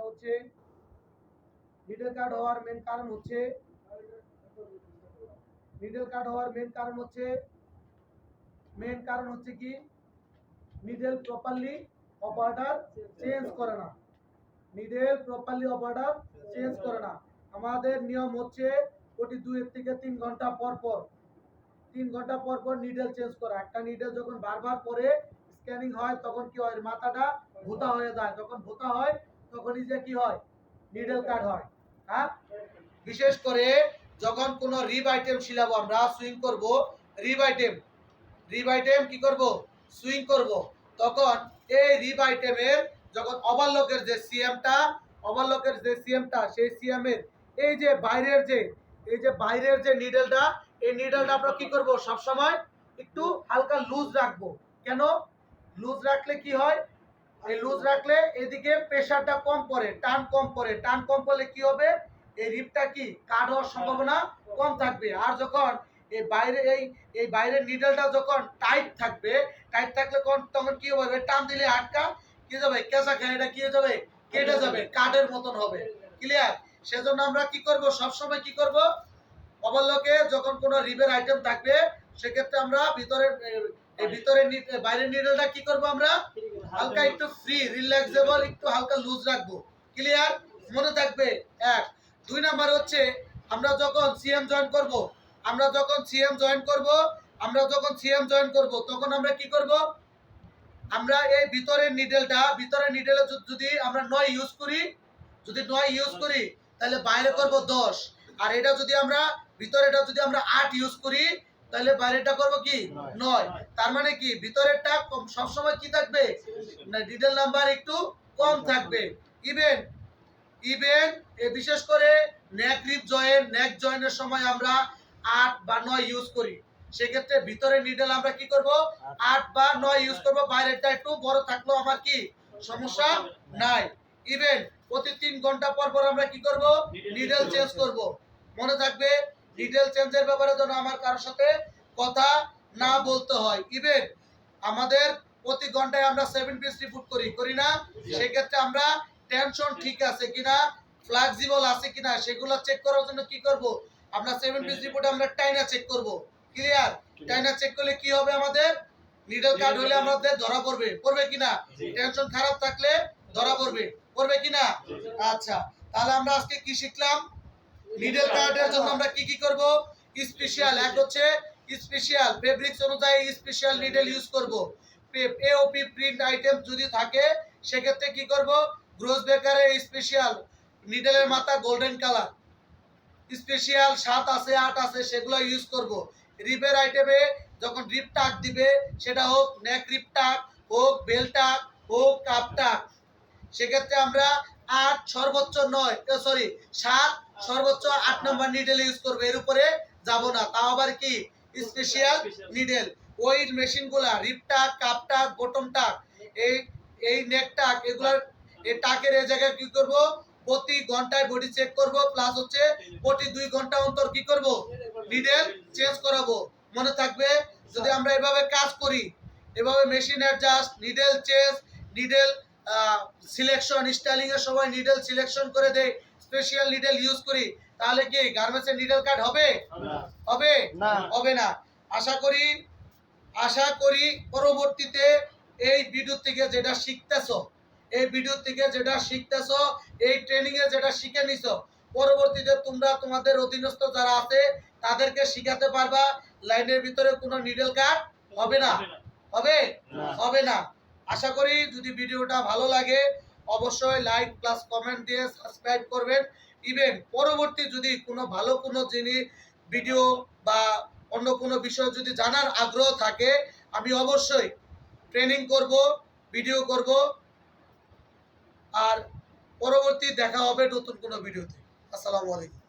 সেটা হচ্ছে নিডল কাট হওয়ার মেন কারণ হচ্ছে কাট হওয়ার মেন কারণ হচ্ছে মেন কারণ হচ্ছে কি? প্রপারলি চেঞ্জ করে না। প্রপারলি চেঞ্জ করে না। আমাদের নিয়ম হচ্ছে প্রতি দুই থেকে তিন ঘণ্টা পর পর, তিন ঘণ্টা পর পর নিডল চেঞ্জ করা। একটা নিডল যখন বারবার পরে স্ক্যানিং হয়, তখন কি হয়? মাথাটা ভোতা হয়ে যায়। যখন ভোতা হয় তখনই যে কি হয়? নিডল কাট হয়। হ্যাঁ? বিশেষ করে যখন কোনো রিব আইটেম শিলাবো, আমরা সুইং করব। রিব আইটেম রিব আইটেম কি করব? সুইং করব। তখন এই রিব আইটেমের যখন ওভারলকের যে সিএমটা ওভারলকের যে সিএমটা সেই সিএমের এই যে বাইরের যে, এই যে বাইরের যে নিডলটা এই নিডলটা আমরা কি করব? সব সময় একটু হালকা লুজ রাখব। কেন? লুজ রাখলে কি হয়? এই লুজ রাখলে এদিকে প্রেসারটা কম পড়ে, টান কম পড়ে। টান কম পড়লে কি হবে? এই রিপটা কি? কাট হওয়ার সম্ভাবনা কম থাকবে। আর যখন এই বাইরে, এই এই বাইরের নিডলটা যখন টাইট থাকবে টাইট থাকলে তখন কি হবে? টান দিলে আটকা কি যাবে? কেঁচা খায় এটা কি যাবে? কেটে যাবে, কাঠের মতন হবে। ক্লিয়ার সেজন্য আমরা কি করব? সব সময় কি করব? ওভারলকে যখন কোনো রিবের আইটেম থাকবে, সেক্ষেত্রে আমরা ভিতরে এই ভিতরে বাইরের নিডলটা কি করব আমরা? হালকা একটু ফ্রি রিল্যাক্সেবল একটু হালকা লুজ রাখব। ক্লিয়ার মনে থাকবে? এক। দুই নাম্বার হচ্ছে, আমরা যখন সিএম জয়েন করব, আমরা যখন সিএম জয়েন করব, আমরা যখন সিএম জয়েন করব, তখন আমরা কি করব? আমরা এই ভিতরের নিডেলটা, ভিতরের নিডেলে যদি আমরা নয় ইউজ করি, যদি নয় ইউজ করি, তাহলে বাইরে করব দশ। আর এটা যদি আমরা, ভিতরেটা যদি আমরা আট ইউজ করি তাহলে বাইরেটা করব কি? নয়। তার মানে কি? ভিতরেরটা সবসময় কি থাকবে? না ডিটেল নাম্বার একটু কম থাকবে। ইভেন ইভেন বিশেষ করে নেক রিপ জয়েন নেক জয়েনের সময় আমরা আট বা নয় ইউজ করি। সেক্ষেত্রে ভিতরে নিডেল আমরা কি করব? আট বা নয় ইউজ করব। বাইরেরটা একটু বড় থাকলেও আমার কি সমস্যা নাই। ইভেন প্রতি তিন ঘণ্টা পর পর আমরা কি করব? নিডেল চেঞ্জ করব। মনে থাকবে ডিটেল চেঞ্জের ব্যাপারে যেন আমার কারোর সাথে কথা না বলতে হয়। ইভেন আমাদের প্রতি ঘন্টায় আমরা সেভেন পিস রিপোর্ট করি করি না? সেক্ষেত্রে আমরা টেনশন ঠিক আছে কিনা ফ্লেক্সিবল আছে কিনা সেগুলো চেক করার জন্য কি করব? আমরা সেভেন পিস রিপোর্ট আমরা টাইনা চেক করব। ক্লিয়ার টাইনা চেক করলে কি হবে আমাদের? নিডল কাট হলে আমাদের ধরা পড়বে। পড়বে কিনা? টেনশন খারাপ থাকলে ধরা পড়বে। পড়বে কিনা? আচ্ছা তাহলে আমরা আজকে কি শিখলাম? নিডল কার্ডের জন্য আমরা কি কি করব? স্পেশাল এক হচ্ছে স্পেশাল ফেব্রিক্স অনুযায়ী স্পেশাল নিডল ইউজ করব। এওপি প্রিন্ট আইটেম যদি থাকে, সেক্ষেত্রে কি করব? গ্রোস বেকারের স্পেশাল নিডলের মাথা গোল্ডেন কালার স্পেশাল সাত আছে, আট আছে, সেগুলো ইউজ করব। রিপের আইটেমে যখন রিপ টাক দিবে, সেটা হোক নেক রিপ টাক হোক বেল টাক হোক কাপ টাক সেক্ষেত্রে আমরা আট সর্বোচ্চ নয় সরি সাত সর্বোচ্চ আট নম্বর নিডেল ইউজ করবে। এর উপরে যাব না। তাও আবার কি? স্পেশাল নিডেল ওই মেশিনগুলা রিপটাক কাপটাক বটম টাক এই এই নেক টাক এগুলার, এই টাকের এই জায়গায় কি করব? প্রতি ঘন্টায় বডি চেক করব প্লাস হচ্ছে প্রতি দুই ঘণ্টা অন্তর কি করব? নিডেল চেঞ্জ করাবো। মনে থাকবে? যদি আমরা এভাবে কাজ করি, এভাবে machine adjust needle change needle selection styling এর সময় নিডেল সিলেকশন করে দেয় স্পেশাল নিডেল ইউজ করি তাহলে কি গার্মেন্টসের নিডেল কাট হবে? হবে না। হবে? না। আশা করি আশা করি পরবর্তীতে এই ভিডিও থেকে যেটা শিখতেছো এই ভিডিও থেকে যেটা শিখতেছো এই ট্রেনিং এ যেটা শিখে নিছো পরবর্তীতে তোমরা তোমাদের অধীনস্থ যারা আছে তাদেরকে শিখাতে পারবা লাইনের ভিতরে কোনো নিডেল কাট হবে না। হবে না। হবে? না। আশা করি যদি ভিডিওটা ভালো লাগে অবশ্যই লাইক প্লাস কমেন্ট দিয়ে সাবস্ক্রাইব করবেন। ইভেন পরবর্তী যদি কোনো ভালো কোনো জিনিস ভিডিও বা অন্য কোনো বিষয় যদি জানার আগ্রহ থাকে, আমি অবশ্যই ট্রেনিং করব ভিডিও করব। আর পরবর্তী দেখা হবে নতুন কোনো ভিডিওতে আসসালামু আলাইকুম।